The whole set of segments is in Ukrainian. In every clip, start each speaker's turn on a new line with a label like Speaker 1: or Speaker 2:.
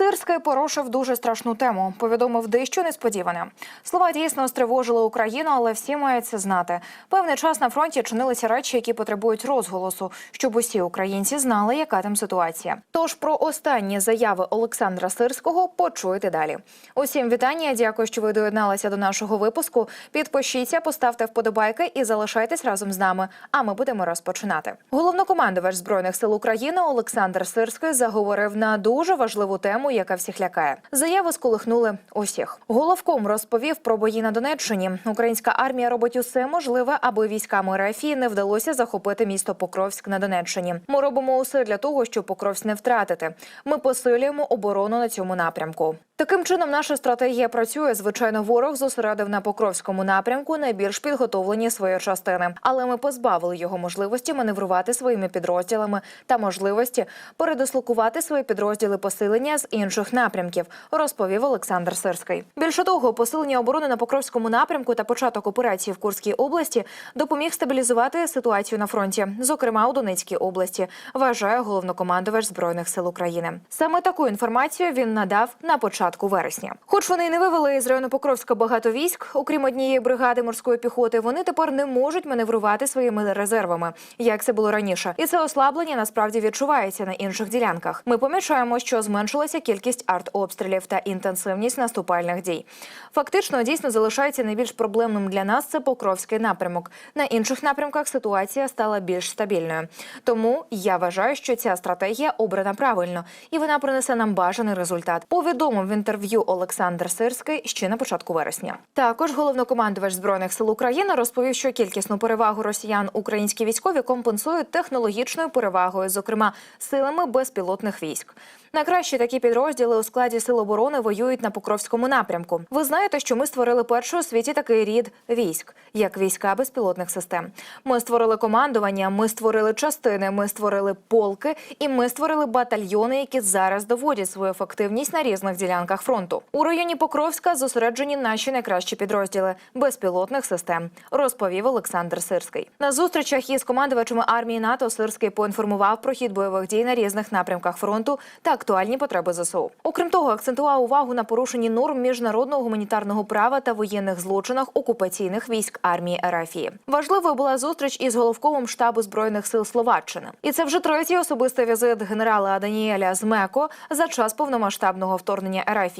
Speaker 1: Сирський порушив дуже страшну тему. Повідомив дещо несподіване. Слова дійсно стривожили Україну, але всі мають це знати. Певний час на фронті чинилися речі, які потребують розголосу, щоб усі українці знали, яка там ситуація. Тож про останні заяви Олександра Сирського почуєте далі. Усім вітання. Дякую, що ви доєдналися до нашого випуску. Підпишіться, поставте вподобайки і залишайтесь разом з нами. А ми будемо розпочинати. Головнокомандувач збройних сил України Олександр Сирський заговорив на дуже важливу тему, яка всіх лякає. Заяви сколихнули усіх. Головком розповів про бої на Донеччині. Українська армія робить усе можливе, аби військам РФ не вдалося захопити місто Покровськ на Донеччині. Ми робимо усе для того, щоб Покровськ не втратити. Ми посилюємо оборону на цьому напрямку. Таким чином, наша стратегія працює. Звичайно, ворог зосередив на Покровському напрямку найбільш підготовлені свої частини, але ми позбавили його можливості маневрувати своїми підрозділами та можливості передислокувати свої підрозділи посилення з інших напрямків, розповів Олександр Сирський. Більше того, посилення оборони на Покровському напрямку та початок операції в Курській області допоміг стабілізувати ситуацію на фронті, зокрема у Донецькій області, вважає головнокомандувач збройних сил України. Саме таку інформацію він надав на початку вересня. Хоч вони й не вивели із району Покровська багато військ, окрім однієї бригади морської піхоти, вони тепер не можуть маневрувати своїми резервами, як це було раніше, і це ослаблення насправді відчувається на інших ділянках. Ми помічаємо, що зменшилася кількість артобстрілів та інтенсивність наступальних дій. Фактично, дійсно залишається найбільш проблемним для нас це Покровський напрямок. На інших напрямках ситуація стала більш стабільною. Тому я вважаю, що ця стратегія обрана правильно і вона принесе нам бажаний результат. Повідомив в інтерв'ю Олександр Сирський ще на початку вересня. Також головнокомандувач збройних сил України розповів, що кількісну перевагу росіян українські військові компенсують технологічною перевагою, зокрема силами безпілотних військ. Найкращі такі підрозділи у складі сил оборони воюють на Покровському напрямку. Ви знаєте, що ми створили перший у світі такий рід військ, як війська безпілотних систем. Ми створили командування, ми створили частини, ми створили полки і ми створили батальйони, які зараз доводять свою ефективність на різних ділянках фронту. У районі Покровська зосереджені наші найкращі підрозділи безпілотних систем, розповів Олександр Сирський. На зустрічах із командувачами армії НАТО Сирський поінформував про хід бойових дій на різних напрямках фронту та актуальні потреби ЗСУ. Окрім того, акцентував увагу на порушенні норм міжнародного гуманітарного права та воєнних злочинах окупаційних військ армії РФ. Важливою була зустріч із головковим штабу збройних сил Словаччини. І це вже третій особистий візит генерала Даніеля Змеко за час повномасштабного вторгнення РФ.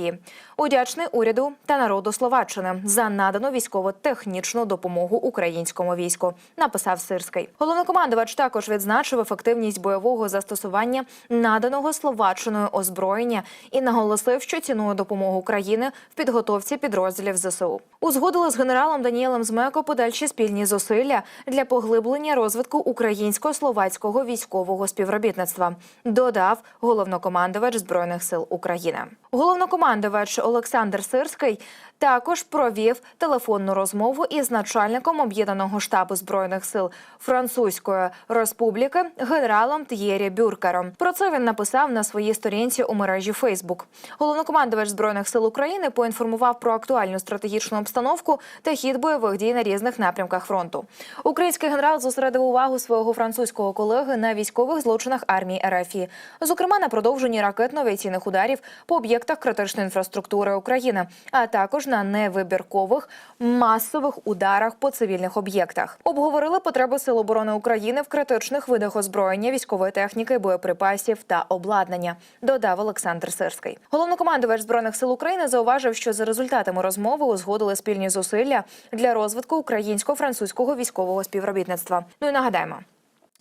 Speaker 1: Удячний уряду та народу Словаччини за надану військово-технічну допомогу українському війську. Написав Сирський. Головнокомандувач також відзначив ефективність бойового застосування наданого Словаччиною озброєння і наголосив, що цінує допомогу України в підготовці підрозділів ЗСУ. Узгодили з генералом Даніелем Змеко подальші спільні зусилля для поглиблення розвитку українсько-словацького військового співробітництва. Додав головнокомандувач збройних сил України. Головнокомандувач Олександр Сирський також провів телефонну розмову із начальником об'єднаного штабу збройних сил Французької Республіки генералом Т'єрі Бюркером. Про це він написав на своїй сторінці у мережі Фейсбук. Головнокомандувач збройних сил України поінформував про актуальну стратегічну обстановку та хід бойових дій на різних напрямках фронту. Український генерал зосередив увагу свого французького колеги на військових злочинах армії РФ, зокрема на продовженні ракетно-авіаційних ударів по об'єктах критичної інфраструктури України, а також на невибіркових масових ударах по цивільних об'єктах. Обговорили потреби сил оборони України в критичних видах озброєння, військової техніки, боєприпасів та обладнання. Додав Олександр Сирський. Головнокомандувач збройних сил України зауважив, що за результатами розмови узгодили спільні зусилля для розвитку українсько-французького військового співробітництва. Ну і нагадаємо.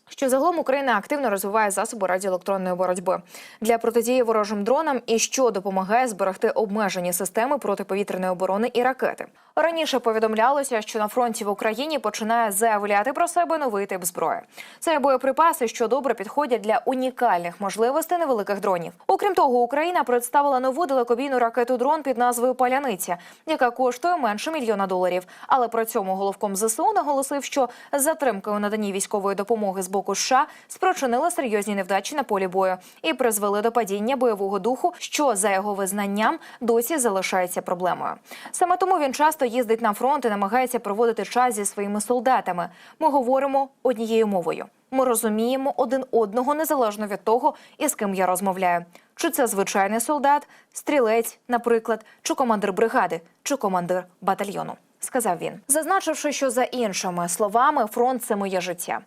Speaker 1: Що загалом Україна активно розвиває засоби радіоелектронної боротьби для протидії ворожим дронам і що допомагає зберегти обмежені системи протиповітряної оборони і ракети. Раніше повідомлялося, що на фронті в Україні починає заявляти про себе новий тип зброї. Це боєприпаси, що добре підходять для унікальних можливостей невеликих дронів. Окрім того, Україна представила нову далекобійну ракету дрон під назвою Паляниця, яка коштує менше мільйона доларів. Але при цьому головком ЗСУ наголосив, що затримки у наданні військової допомоги з боку США спричинили серйозні невдачі на полі бою і призвели до падіння бойового духу, що за його визнанням досі залишається проблемою. Саме тому він часто їздить на фронт і намагається проводити час зі своїми солдатами. Ми говоримо однією мовою. Ми розуміємо один одного незалежно від того, із ким я розмовляю. Чи це звичайний солдат, стрілець, наприклад, чи командир бригади, чи командир батальйону. Сказав він, зазначивши, що за іншими словами фронт це моє життя.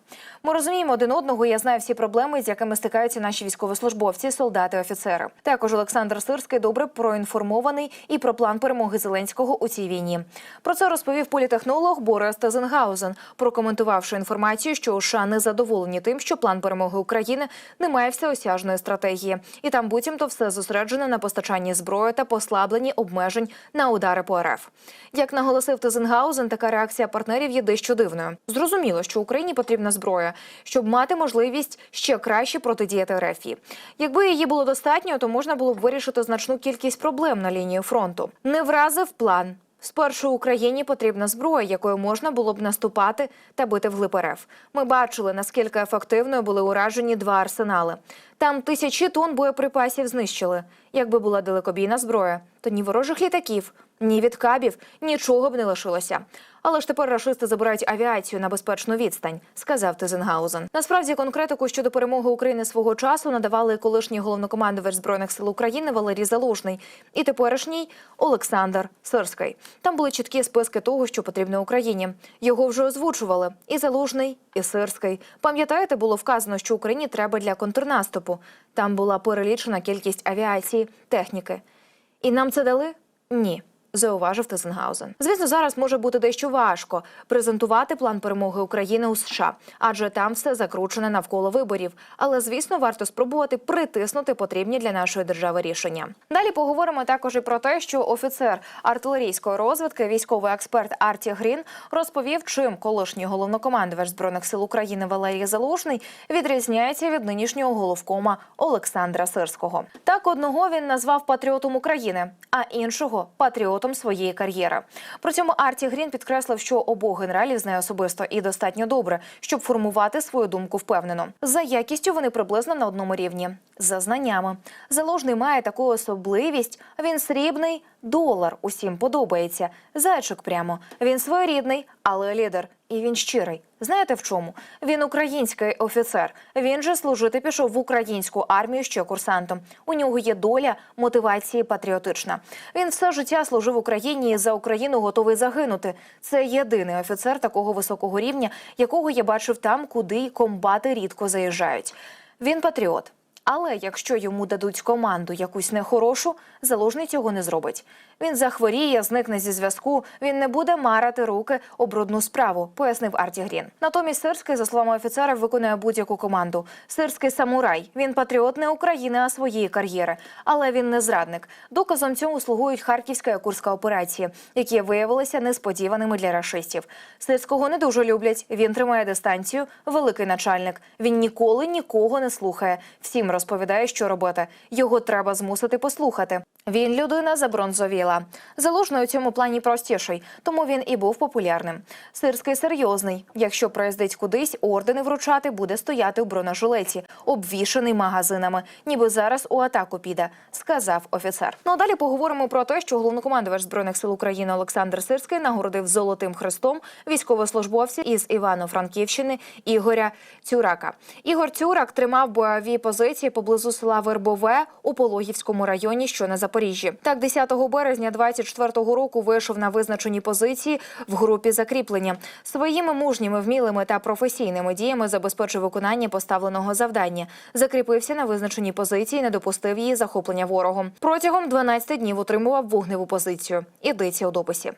Speaker 1: Ми розуміємо один одного. Я знаю всі проблеми, з якими стикаються наші військовослужбовці, солдати, офіцери. Також Олександр Сирський добре проінформований і про план перемоги Зеленського у цій війні. Про це розповів політехнолог Борис Тазенгаузен, прокоментувавши інформацію, що США не задоволені тим, що план перемоги України не має всеосяжної стратегії, і там буцімто все зосереджено на постачанні зброї та послабленні обмежень на удари по РФ. Як наголосив Тазенгаузен, така реакція партнерів є дещо дивною. Зрозуміло, що Україні потрібна зброя, щоб мати можливість ще краще протидіяти РФ. Якби її було достатньо, то можна було б вирішити значну кількість проблем на лінії фронту. Не вразив план. Спершу Україні потрібна зброя, якою можна було б наступати та бити вглиб РФ. Ми бачили, наскільки ефективною були уражені два арсенали. Там тисячі тонн боєприпасів знищили. Якби була далекобійна зброя, то ні ворожих літаків, ні від кабів нічого б не лишилося. Але ж тепер рашисти забирають авіацію на безпечну відстань, сказав Тизенгаузен. Насправді конкретику щодо перемоги України свого часу надавали колишній головнокомандувач збройних сил України Валерій Залужний і теперішній Олександр Сирський. Там були чіткі списки того, що потрібно Україні. Його вже озвучували і Залужний, і Сирський. Пам'ятаєте, було вказано, що Україні треба для контрнаступу. Там була перелічена кількість авіації, техніки. І нам це дали? Ні. Зауважив Тезенгаузен. Звісно, зараз може бути дещо важко презентувати план перемоги України у США, адже там все закручене навколо виборів. Але звісно, варто спробувати притиснути потрібні для нашої держави рішення. Далі поговоримо також і про те, що офіцер артилерійської розвідки, військовий експерт Арті Грін, розповів, чим колишній головнокомандувач збройних сил України Валерій Залужний відрізняється від нинішнього головкома Олександра Сирського. Так одного він назвав патріотом України, а іншого патріотом своєї кар'єри. При цьому Арті Грін підкреслив, що обох генералів знає особисто і достатньо добре, щоб формувати свою думку впевнено. За якістю вони приблизно на одному рівні. За знаннями заложний має таку особливість. Він срібний долар. Усім подобається. Зайчик прямо. Він своєрідний, але лідер. І він щирий. Знаєте в чому? Він український офіцер. Він же служити пішов в українську армію ще курсантом. У нього є доля мотивації патріотична. Він все життя служив Україні і за Україну готовий загинути. Це єдиний офіцер такого високого рівня, якого я бачив там, куди комбати рідко заїжджають. Він патріот. Але якщо йому дадуть команду якусь нехорошу, залужний цього не зробить. Він захворіє, зникне зі зв'язку. Він не буде марати руки об брудну справу, пояснив Арті Грін. Натомість Сирський, за словами офіцера, виконує будь-яку команду. Сирський самурай. Він патріот не України, а своєї кар'єри. Але він не зрадник. Доказом цьому слугують Харківська і Курська операції, які виявилися несподіваними для рашистів. Сирського не дуже люблять. Він тримає дистанцію. Великий начальник. Він ніколи нікого не слухає. Всім розповідає, що робити. Його треба змусити послухати. Він людина забронзовіла. Залужний у цьому плані простіший, тому він і був популярним. Сирський серйозний. Якщо приїздить кудись, ордени вручати буде стояти у бронежилеті, обвішаний магазинами, ніби зараз у атаку піде, сказав офіцер. Ну а далі поговоримо про те, що головнокомандувач збройних сил України Олександр Сирський нагородив золотим хрестом військовослужбовців із Івано-Франківщини Ігоря Цюрака. Ігор Цюрак тримав бойові позиції поблизу села Вербове у Пологівському районі, що на Запоріжжі. Так, 10 березня 24-го року вийшов на визначені позиції в групі закріплення. Своїми мужніми, вмілими та професійними діями забезпечив виконання поставленого завдання. Закріпився на визначеній позиції, не допустив її захоплення ворогом. Протягом 12 днів утримував вогневу позицію. Ідеться у дописі.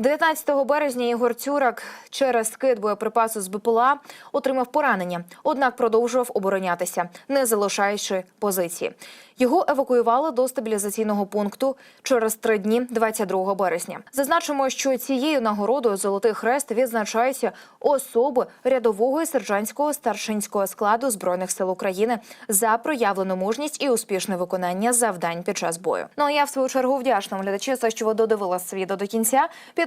Speaker 1: 19 березня Ігор Цюрак через скид боєприпасу з БПЛА отримав поранення, однак продовжував оборонятися, не залишаючи позиції. Його евакуювали до стабілізаційного пункту через три дні, 22 березня. Зазначимо, що цією нагородою Золотий хрест відзначаються особи рядового і сержантського старшинського складу збройних сил України за проявлену мужність і успішне виконання завдань під час бою. Ну а я в свою чергу вдячна глядачі, за що ви додивилися відео до кінця.